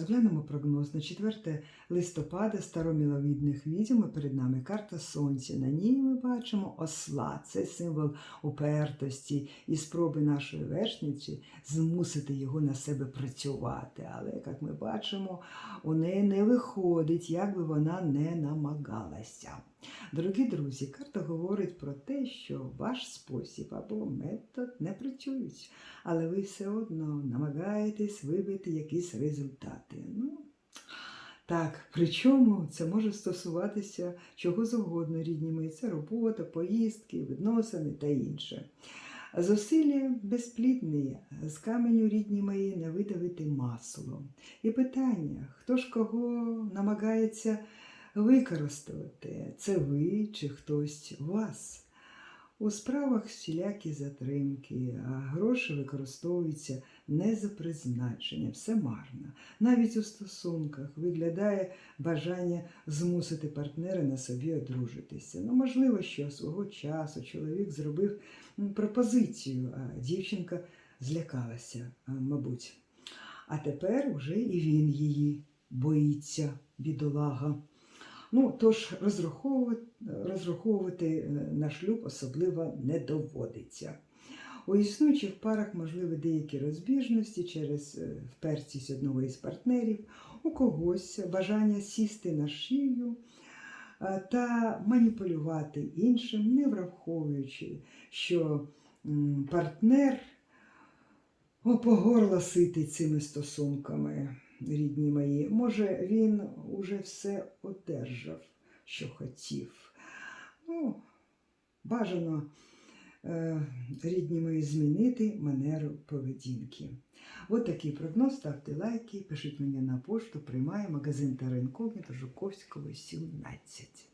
розглянемо прогноз на 4 листопада староміловідних відьм. Перед нами карта Сонця. На ній ми бачимо осла. Це символ упертості і спроби нашої вершниці змусити його на себе працювати. Але, як ми бачимо, у неї не виходить, як би вона не намагалася. Дорогі друзі, карта говорить про те, що ваш спосіб або метод не працюють, але ви все одно намагаєтесь вибити якісь результати. Ну, так, причому це може стосуватися чого завгодно, рідні мої. Це робота, поїздки, відносини та інше. Зусилля безплідні, з каменю рідні мої не видавити масло. І питання, хто ж кого намагається використати, це ви чи хтось вас. У справах всілякі затримки, а гроші використовуються не за призначенням, все марно. Навіть у стосунках виглядає бажання змусити партнера на собі одружитися. Ну, можливо, що свого часу чоловік зробив пропозицію, а дівчинка злякалася, мабуть. А тепер уже і він її боїться, бідолага. Ну, тож розраховувати, розраховувати е, на шлюб особливо не доводиться. У існуючих парах можливі деякі розбіжності через е, впертість одного із партнерів, у когось бажання сісти на шию е, та маніпулювати іншим, не враховуючи, що партнер по горло ситий цими стосунками, рідні мої. Може, він уже все одержав, що хотів. Ну, бажано е, рідні мої змінити манеру поведінки. От такий прогноз. Ставте лайки, пишіть мені на пошту, приймає магазин Теренкогніто Жуковського, 17.